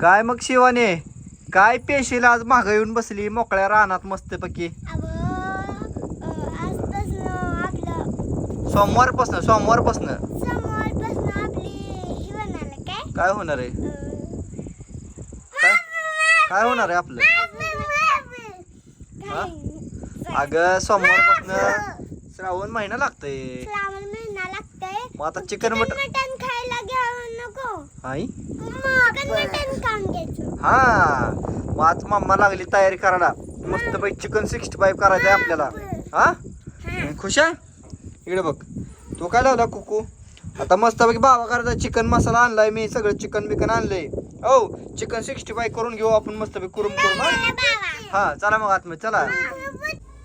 काय मग शिवाने? काय पेशील आज माग येऊन बसली? मोकळ्या रानात मस्त पैकी समोरपासून आपली ही बनायला काय होणार आहे? काय होणार आहे आपलं? अगं महिना लागतंय श्रावण महिना लागतंय. मग आता चिकन मटन मटन खायला घेऊ नको. आई? चिकन मटन खाऊन घ्यायचं. हा. मग आज मम्मा लागली तयारी करायला. मस्त पैकी चिकन सिक्स्टी फाईव्ह करायचं आहे आपल्याला. हा? खुश आहे? इकडे बघ. तू काय लावला कुकू? आता मस्तपैकी बाबा करायचा चिकन मसाला आणलाय मी सगळं चिकन बिकन आणलंय. हो चिकन सिक्स्टी फाईव्ह करून घेऊ आपण मस्तपैकी करून करून हा? हा चला मग आतमध्ये चला.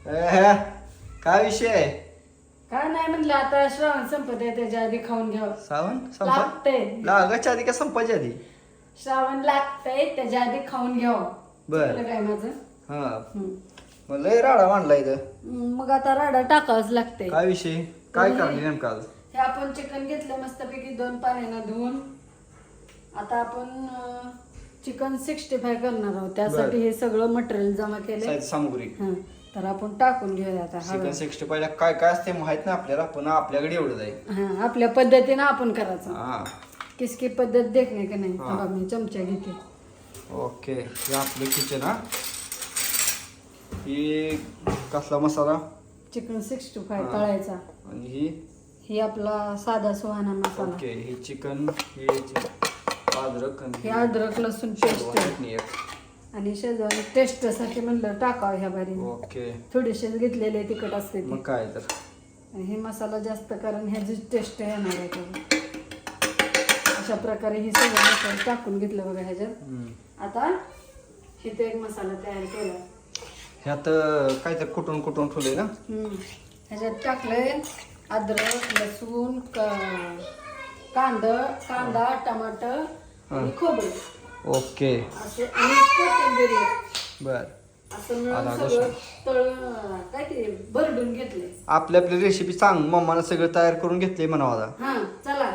ए, काय विषय आहे? काय नाही म्हणलं आता श्रावण संपत आहे त्याच्या आधी खाऊन घ्यावं. सावन संपा लागतंय. लागायच्या आधी का संपायच्या आधी? श्रावण लागतंय त्याच्या आधी खाऊन घ्यावं. बर. चुकलं काय माझं? हा. हम्म. मग लय राडा मांडला इथं. मग आता राडा टाकावंच लागतंय. काय विषय? काय करणे नेमका आज? हे आपण चिकन घेतलं मस्तपैकी दोन पाण्यानं धुवून. आता आपण चिकन सिक्स्टी फाय करणार आहोत. त्यासाठी. हे सगळं मटेरियल जमा केले साहित्य सामुग्री. तर आपण टाकून घेऊया आता चिकन. सिक्स्टी फायला काय काय असते माहीत नाही आपल्याला पण आपल्याकडे एवढं जाईल. हा आपल्या पद्धतीनं आपण करायचं. हा. किसकी पद्धत देखणे का नाही हा. थांबा, मी चमचा घेते. ओके हे आपलं किचन हा. ही कसला मसाला? चिकन सिक्स्टी फाय हा. तळायचा. आणि ही? ही आपला साधा सुहाना मसाला. ओके ही चिकन ही अद्रक हे अद्रक लसूण पेस्ट. चटणी एक. आणि शेजवान टेस्टसाठी म्हणलं टाकावं ह्या बारी ओके. थोडेसेच घेतलेले तिखट असते ते. मग काय तर. आणि हे मसाला जास्त कारण ह्याची टेस्ट येणार आहे त्याची. अशा प्रकारे ही सगळं मसाला टाकून घेतलं बघा ह्याच्यात. हम्म. आता इथे एक मसाला तयार केला. ह्यात काय तर कुटून कुटून ठेवलंय ना? हम्म. ह्याच्यात टाकलंय अद्रक लसूण क- कांदा कांदा टमाटर आणि खोबरं. ओके. असे आणि कोथिंबीर एक. बर. असं मिळून आला सगळं तळ काय ते भरडून घेतले आपली आपली रेसिपी सांग मम्मानं सगळं तयार करून घेतले म्हणा आता. हा चला.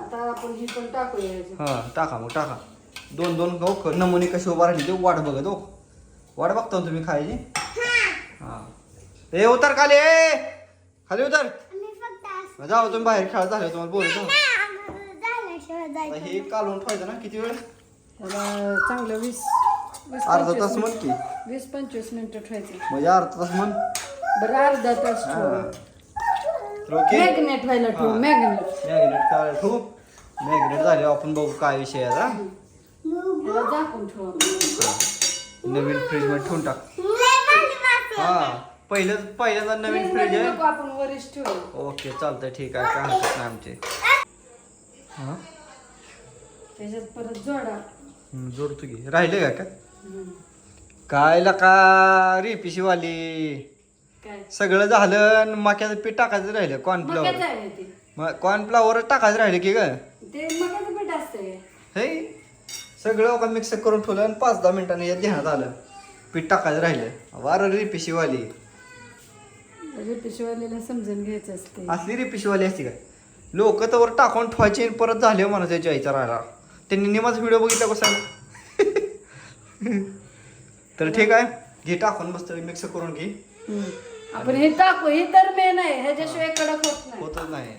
आता आपण ही पण टाकूया ह्याच्यात. हा टाका मग टाका. दोन दोन गहू नमुने कसे उभा राहिले ते वाट बघत हो. वाट बघता ना तुम्ही खायची? हा. ए उतर खाली ए! खाली उतर. मी फक्त असं जाऊ तुम्ही बाहेर खेळत झाले तुम्हाला आम्हाला झाल्याशिवाय जायचं. हे कालवून ठेवायचं ना किती वेळ? त्याला चांगलं वीस वीस अर्धा पंचवीस तास मिनिट- की वीस पंचवीस मिनिटं ठेवायचं. म्हणजे अर्धा तास म्हण. बरं अर्धा तास. ठेवू. तर ओके. मॅग्नेट व्हायला ठेवू हा. मॅग्नेट मॅग्नेट करायला ठेवू? मॅग्नेट झाले आपण बघू काय विषय आहे आता. झाकून ठेवू. नवीन फ्रीजमध्ये ठेवून टाक. हा. पहिलं पहिल्यांदा नवीन फ्रीज फ्रीजमध्ये आहे. नको आपण ठेवू. ओके चालतंय ठीक आहे. काय हरकत नाही आमचे. हा त्याच्यात परत जोडा. जोडतो की राहिले का काय? लका रे पिशीवाली? काय? सगळं झालं आणि मक्याचं पीठ टाकायचं राहिलं मक्याचं कॉर्नफ्लॉवर आहे ते. मग कॉर्नफ्लॉवर टाकायचं राहिलं की ग? ते मक्याचं पीठ असते हे? सगळं का मिक्स करून ठेवलं आणि पाच दहा मिनिटांनी यात ध्यानात आलं. पीठ टाकायचं राहिलं. वार रे पिशीवाली. पिशवालीला समजून घ्यायचं असते असली रे पिशीवाली असती काय लोक तर वर टाकून ठेवायचे आणि परत झाले म्हणा त्याच्या आईचा राहिला त्यांनी निमाचा व्हिडिओ बघितला कसा तर ठीक आहे. घे टाकून मस्त मिक्स करून घे. आपण हे टाकू हे तर मेन आहे. ह्याच्याशिवाय कडक होत नाही. होतच नाही.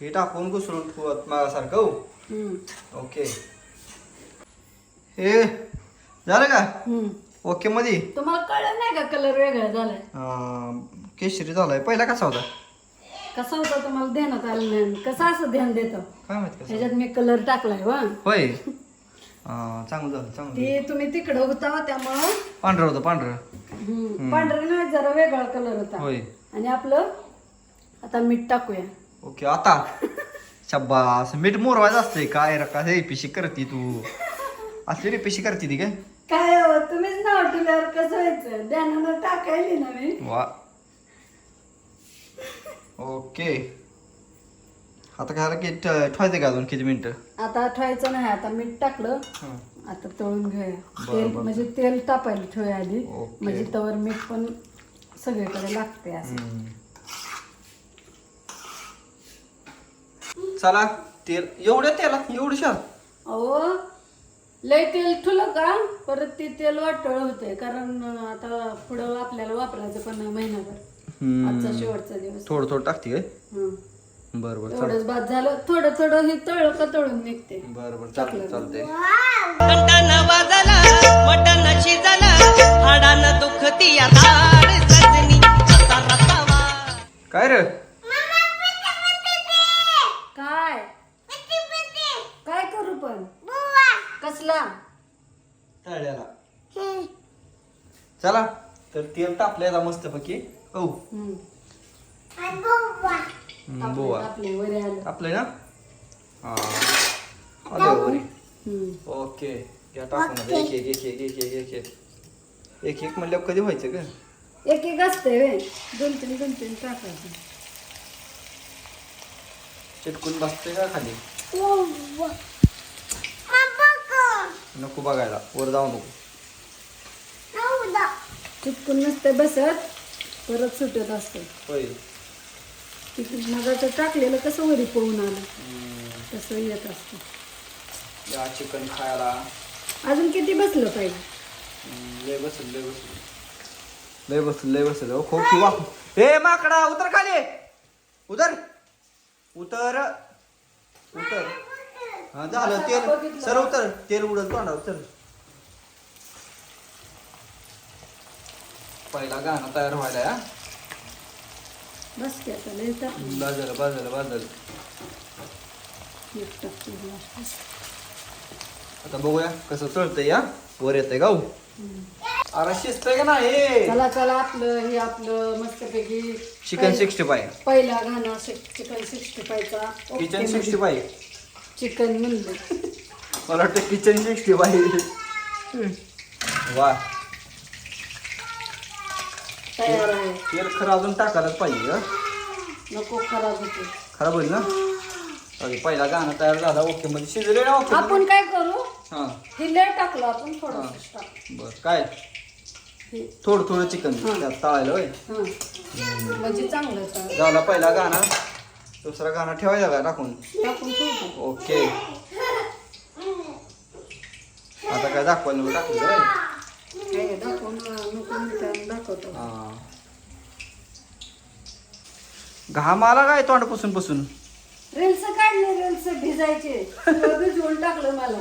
हे टाकून घुसळून ठेवत मागासारखं हो. ओके. हे झालं का. ओके मध्ये तुम्हाला कळलं नाही का कलर वेगळा झालाय? केशरी झालाय. पहिला कसा होता? कसा होता तुम्हाला ध्यानात आलं नाही. कसं असं ध्यान देतो? काय माहीत कसं? ह्याच्यात मी कलर टाकलाय वा होय. अं, चांगलं झालं चांगलं झालं. ते तुम्ही तिकडं होता त्यामुळं पांढरं होतं पांढरं. हम्म, पांढरा नाही जरा वेगळा कलर होता. होय. आणि आपलं आता मीठ टाकूया. ओके आता? शब्बास मीठ मोरवायचं असतंय काय रका हे पिशी करते तू. असली रे पिशी करते ती काय? काय हो, तुम्हीच नाव ठेवल्यावर कसं व्हायचं? ध्यानानं टाकायली ना मी. वा. ओके. आता काय की ठेवायचं का अजून किती मिनिटं? आता आठवायचं नाही आता मीठ टाकलं. आता तळून घेऊया. बरं, तेल बरं. म्हणजे तेल तापायला ठेवूया आधी. ओके. म्हणजे तवर मीठ पण सगळीकडे लागते असं. चला तेल एवढ्या तेला एवढ्या अहो लय तेल ठुलं का? परत ते तेल वाटळ होतंय. कारण आता पुढं आपल्याला वापरायचं पण नाही महिनाभर. आजचा शेवटचा दिवस. थोडं थोडं टाकते काय? हं. बरं बरं चाल बाद झालं थोडं थोडं हे तळ का तळून निघते. बरं बरं चालतंय चालतंय. घंटान वाजला मटन शिजलं हाडान दुखती सजनी आता रतावा काय रे? काय? काय करू पण? बुवा कसला? तळ्याला चला तर तेल तापलंय आता मस्तपैकी. आणि बुवा हम्म, बोवा आपले वरे आलं तापलंय ना? हा. आलं वरी. हं. ओके. घ्या टाकून. एक एक एक एक एक एक एक एक. एक एक म्हणल्यावर कधी व्हायचं का एक एक असते दोन तीन दोन तीन टाकायचं. चिटकून बसते का खाली? नको बघायला. वर जाऊ नको. चिटकून नसते बसत. परत सुटत असते. होय. मगाचं टाकलेलं कसं वरी पळून आलं? तसं येत असतं. या चिकन खायला. अजून किती बसलं पाहिजे? हम्म, लय बसल लय बसल. लय बसल लय बसल. हो खूप किंवा ए माकडा उतर खाली. उतर. उतर. उतर. हा झालं. तेल. सर उतर. तेल उडत तोंडावर चल पहिला गाणं तयार व्हायला बस की आता लय बाजलं बाजलं बाजलं. टाकते. आता बघूया कसं चढतंय या वर येतंय गाऊ अरे शिजतंय का नाही? चला चला आपलं हे आपलं मस्तपैकी चिकन सिक्स्टी फाय पहिला गाणं चिकन सिक्स्टी फायचा किचन सिक्स्टी फाय चिकन म्हणलं. मला वाटतं किचन सिक्स्टी फाय वा. तयार आहे. तेल खरं अजून टाकायलाच पाहिजे हं? नको खराब होते. खराब होईल ना? अरे पहिला गाणं तयार झाला ओके मध्ये शिजले ना ओके? आपण काय करू? हा. हे लय टाकलं आपण थोडं टाक बर काय? थोडं थोडं चिकन. त्यात तळायला होय? हं. म्हणजे चांगलं चांगलं. झाला पहिला गाणं. दुसरा गाणं ठेवायचा का? टाकून? टाकून ठेवतो. ओके. आता काय दाखवायला नको टाकलं होय? हे दाखवून नको मी त्याला दाखवतो हा. घाम आला काय तोंड पुसून पुसून? रील्स काढले रील्स भिजायचे. सगळं भिजवून टाकलं मला.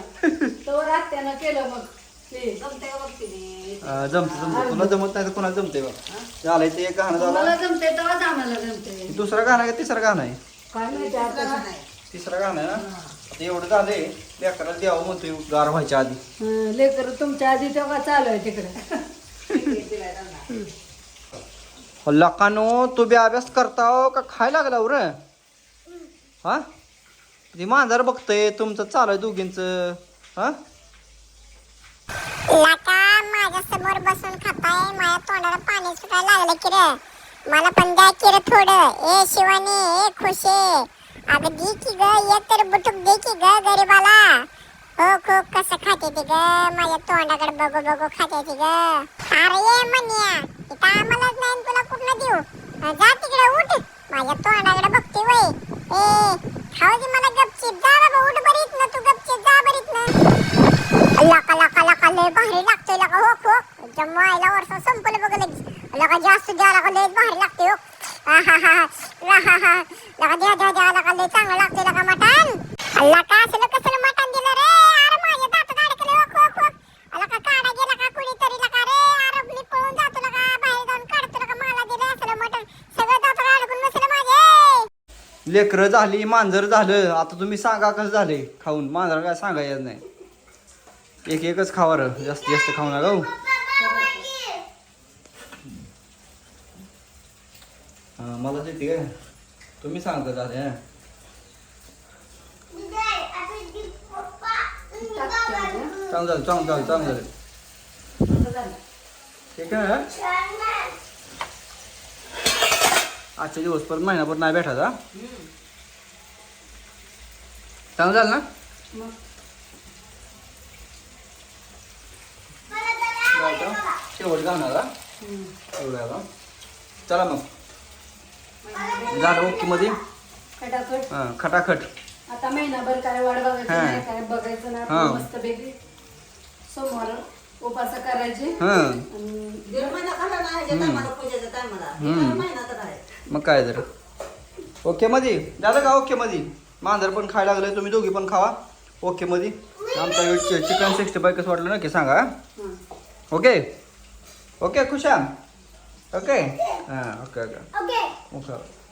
तर आत्यानं केलं मग. ते जमते का बघते मी. अं, जमतं जमतं तुला जमत नाही तर कोणाला जमते बा झालंय ते एक गाणं मला झालं जमते तेव्हाच आम्हाला जमते दुसरं गाणं आहे का तिसरं गाणं आहे? काय माहिती आता? तिसरं गाणं आहे. ना? आता एवढं झालंय लेकराला द्यावं म्हणतोय गार व्हायच्या आधी. हं, लेकर तुमच्या आधी तेव्हा चालू आहे तिकडे. लकानो तू बी अभ्यास करताव का खायला लागला रे? हा? ती मांजर बघतय तुमचं चालू आहे दोघींचं. हा? लाका माझ्यासमोर बसून खाताय माझ्या तोंडाला पाणी सुटायला लागलं की रे. मला पण द्या की रे थोडं. ए शिवानी ए खुशे. अगं दे की ग एक तर बुटुक दे की ग गरीबाला. हो खूप कसं खाते ती ग? माझ्या तोंडाकडे बघू बघू खाते ती ग. अरे ये म्हणया इथं आम्हालाच नाही तुला कुठलं देऊ. जा तिकडे उठ. माझ्या तोंडाकडे बघते वय. ए खाऊ दे मला गपचीप. जा बाबा उठ बरीत ना तू गपचीप जा बरीत ना. लका लका लका लय भारी लागतोय लका. हो हो जम्मू वर्ष संपलं बघ लगेच. लका जास्त द्या लका लय भारी लागते हो. हा हा. का द्या द्या द्या लका लय चांगलं लागतंय का मटण? लका असलं कसलं मटण दिलं रे? अरे माझ्या दातात अडकले हो खो खो का काढा गेला का कुणीतरी लका रे? अरे मी पळून जातो लका बाहेर जाऊन काढतो लका मला दिलं असलं मटण. सगळं दातात अडकून बसलं माझे. लेकरं झाली मांजर झालं. आता तुम्ही सांगा कसं झाले खाऊन. मांजर काय सांगायचं नाही. एक एकच खावा रं. जास्त जास्त खाऊ नका हो. हा, मला देते काय? तुम्ही सांगता झाले हा. चांगलं झालं चांगलं झालं चांगलं झालं. ठीक आहे आजच्या दिवस पण महिनाभर नाही भेटायचा चांगलं झालं ना? शेवट घालणार हं. चला मग. झालं ओके मध्ये खटाखट? हां खटाखट. आता महिनाभर काय वाट बघायचं हा. नाही काय बघायचं नाही हा. आपण मस्त बेबी सोमवार उपास करायचे. हां. आणि दीड महिना खाल्ला ना ह्याच्या टायमाला पूजेच्या टायमाला. हम्म. महिना तर आहे. मग काय तर ओके मध्ये झालं का ओके मध्ये मांजर पण खायला लागले तुम्ही दोघी पण खावा. ओके मध्ये आमच्या चिकन सिक्स्टी फाय कसं वाटलं नक्की सांगा. हा? ओके? ओके खुशा? ओके हां ओके ओके ओके ओके